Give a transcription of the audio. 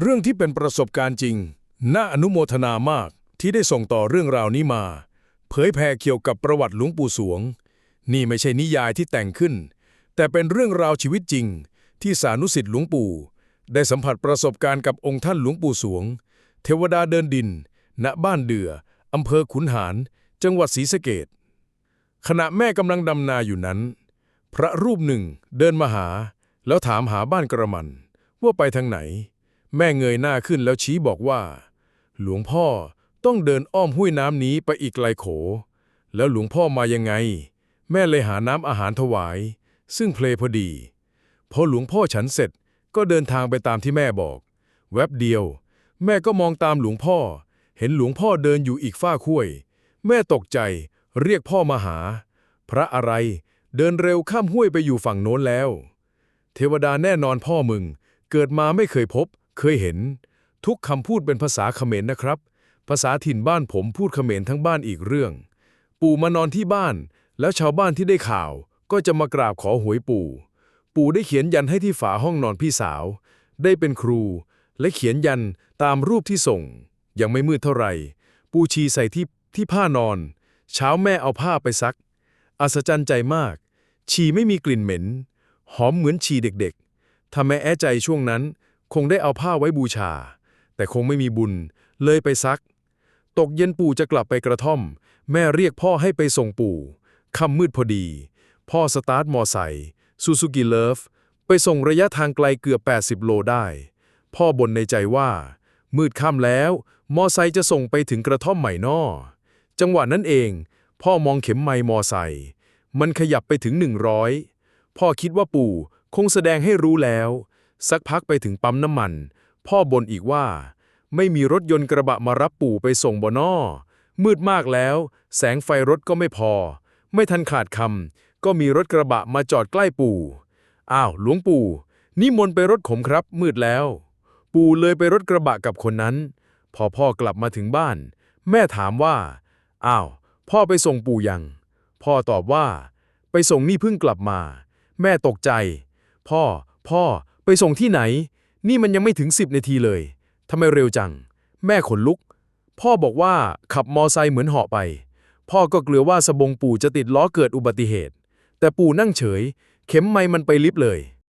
เรื่องที่เป็นประสบการณ์จริง น่าอนุโมทนามากที่ได้ส่งต่อเรื่องราวนี้มา เผยแผ่เกี่ยวกับประวัติหลวงปู่สวง นี่ไม่ใช่นิยายที่แต่งขึ้น แต่เป็นเรื่องราวชีวิตจริง ที่สานุสิทธิ์หลวงปู่ ได้สัมผัสประสบการณ์กับองค์ท่านหลวงปู่สวง เทวดาเดินดิน ณบ้านเดืออำเภอขุนหาร จังหวัดศรีสะเกษขณะแม่กำลังดำนาอยู่นั้น พระรูปหนึ่งเดินมาหา แล้วถามหาบ้านกระมัน ว่าไปทางไหน แม่เงยหน้าขึ้นแล้วชี้บอกว่า หลวงพ่อต้องเดินอ้อมห้วยน้ำนี้ไปอีกไกลโข แล้วหลวงพ่อมายังไง แม่เลยหาน้ำอาหารถวาย ซึ่งเพลพอดี พอหลวงพ่อฉันเสร็จก็เดินทางไปตามที่แม่บอก แวบเดียว แม่ก็มองตามหลวงพ่อ เห็นหลวงพ่อเดินอยู่อีกฝ้าห้วยแม่ตกใจ เรียกพ่อมาหา พระอะไร เดินเร็วข้ามห้วยไปอยู่ฝั่งโน้นแล้ว เทวดาแน่นอนพ่อมึง เกิดมาไม่เคยพบ เคยเห็น ทุกคำพูดเป็นภาษาเขมรนะครับ ภาษาถิ่นบ้านผมพูดเขมรทั้งบ้านอีกเรื่อง ปู่มานอนที่บ้าน แล้วชาวบ้านที่ได้ข่าว ก็จะมากราบขอหวยปู่ ปู่ได้เขียนยันให้ที่ฝาห้องนอนพี่สาว ได้เป็นครู และเขียนยันตามรูปที่ส่ง ยังไม่มืดเท่าไหร่ ปู่ชีใส่ที่ที่ผ้านอน เช้าแม่เอาผ้าไปซัก อัศจรรย์ใจมากฉี่ไม่มีกลิ่นเหม็น หอมเหมือนฉี่เด็กๆถ้าแม่แอ้ใจช่วงนั้น คงได้เอาผ้าไว้บูชา แต่คงไม่มีบุญ เลยไปซัก ตกเย็นปู่จะกลับไปกระท่อม แม่เรียกพ่อให้ไปส่งปู่ค่ำมืดพอดี พ่อสตาร์ทมอไซค์ซูซูกิเลิฟไปส่งระยะทางไกลเกือบ 80 โลได้ พ่อบ่นในใจว่า มืดค่ำแล้ว มอไซค์จะส่งไปถึงกระท่อมใหม่นอจังหวะนั้นเอง พ่อมองเข็มไมล์มอไซค์มันขยับไปถึง 100 พ่อคิดว่าปู่คงแสดงให้รู้แล้ว สักพักไปถึงปั๊มน้ำมัน พ่อบ่นอีกว่า ไม่มีรถยนต์กระบะมารับปู่ไปส่งบ่นอมืดมากแล้ว แสงไฟรถก็ไม่พอ ไม่ทันขาดคำก็มีรถกระบะมาจอดใกล้ปู่อ้าวหลวงปู่นิมนต์ไปรถผมครับ มืดแล้ว ปู่เลยไปรถกระบะกับคนนั้น พอพ่อกลับมาถึงบ้าน แม่ถามว่าอ้าวพ่อไปส่งปู่ยัง พ่อตอบว่า ไปส่งนี่เพิ่งกลับมา แม่ตกใจ พ่อ พ่อ ไปส่งที่ไหน นี่มันยังไม่ถึงสิบนาทีเลยทำไมเร็วจัง แม่ขนลุก พ่อบอกว่าขับมอไซค์เหมือนเหาะไป พ่อก็กลัวว่าสบงปู่จะติดล้อเกิดอุบัติเหตุ แต่ปู่นั่งเฉย เข็มไม้มันไปลิบเลย